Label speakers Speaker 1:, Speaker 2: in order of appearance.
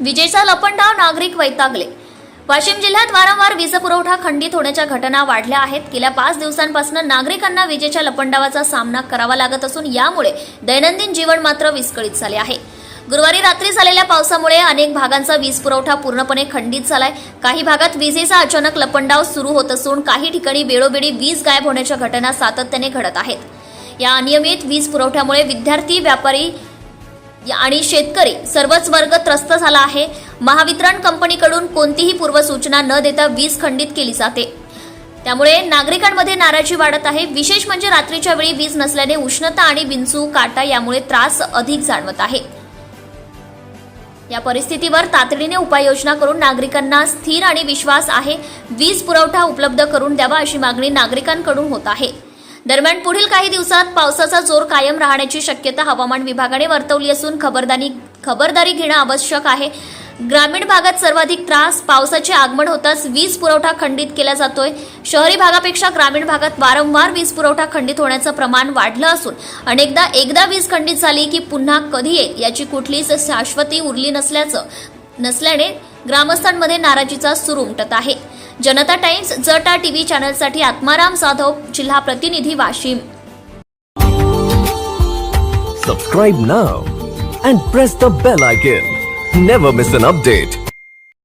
Speaker 1: विजेचा लपंडाव नागरिक वैतागले. वाशिम जिल्ह्यात वारंवार वीज पुरवठा खंडित होण्याच्या घटना वाढल्या आहेत. गेल्या पाच दिवसांपासून नागरिकांना विजेच्या लपंडावाचा सामना करावा लागत असून यामुळे दैनंदिन जीवन मात्र विस्कळीत झाले आहे. गुरुवारी रात्री झालेल्या पावसामुळे अनेक भागांचा वीज पुरवठा पूर्णपणे खंडित झालाय. काही भागात विजेचा अचानक लपंडाव सुरू होत असून काही ठिकाणी वेळोवेळी वीज गायब होण्याच्या घटना सातत्याने घडत आहेत. या अनियमित वीज पुरवठ्यामुळे विद्यार्थी व्यापारी आणि शेतकरी सर्वच वर्ग त्रस्त झाला आहे. महावितरण कंपनीकडून कोणतीही पूर्वसूचना न देता वीज खंडित केली जाते. त्यामुळे नागरिकांमध्ये नाराजी वाढत आहे. विशेष म्हणजे रात्रीच्या वेळी वीज नसल्याने उष्णता आणि विंचू काटा यामुळे त्रास अधिक जाणवत आहे. या परिस्थितीवर तातडीने उपाययोजना करून नागरिकांना स्थिर आणि विश्वास आहे. वीज पुरवठा उपलब्ध करून द्यावा अशी मागणी नागरिकांकडून होत आहे. दरम्यान पुढील काही दिवसात पावसाचा जोर कायम राहण्याची शक्यता हवामान विभागाने वर्तवली असून खबरदारी खबरदारी घेणं आवश्यक आहे. ग्रामीण भागात सर्वाधिक त्रास पावसाचे आगमन होताच वीज पुरवठा खंडित केला जातोय. शहरी भागापेक्षा ग्रामीण भागात वारंवार वीज पुरवठा खंडित होण्याचं प्रमाण वाढलं असून अनेकदा एकदा वीज खंडित झाली की पुन्हा कधी येईल याची कुठलीच शाश्वती उरली नसल्याचं नसल्याने ग्रामस्थांमध्ये नाराजीचा सूर उमटत आहे. जनता टाइम्स जटा टीव्ही चैनल साथ आत्माराम साधव जिहा प्रतिनिधी Washim.
Speaker 2: Subscribe now and press the bell icon never miss an update